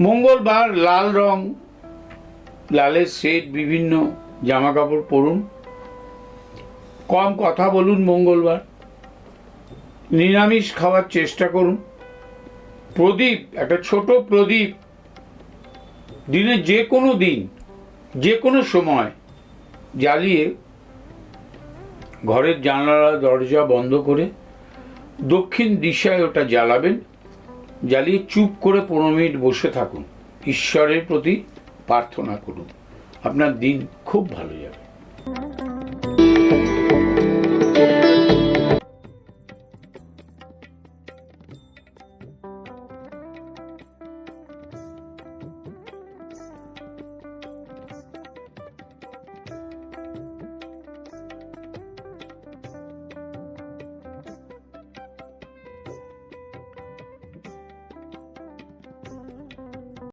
মঙ্গলবার লাল রং, লালের সেট বিভিন্ন জামা কাপড় পরুন। কম কথা বলুন মঙ্গলবার। নিরামিষ খাওয়ার চেষ্টা করুন। প্রদীপ, একটা ছোট প্রদীপ। দিনে যে কোনো দিন, যে কোনো সময় জ্বালিয়ে ঘরের জানালা, দরজা বন্ধ করে দক্ষিণ দিশায় ওটা জ্বালাবেন। জ্বালিয়ে চুপ করে পনেরো মিনিট বসে থাকুন। ঈশ্বরের প্রতি প্রার্থনা করুন। আপনার দিন খুব ভালো যাবে।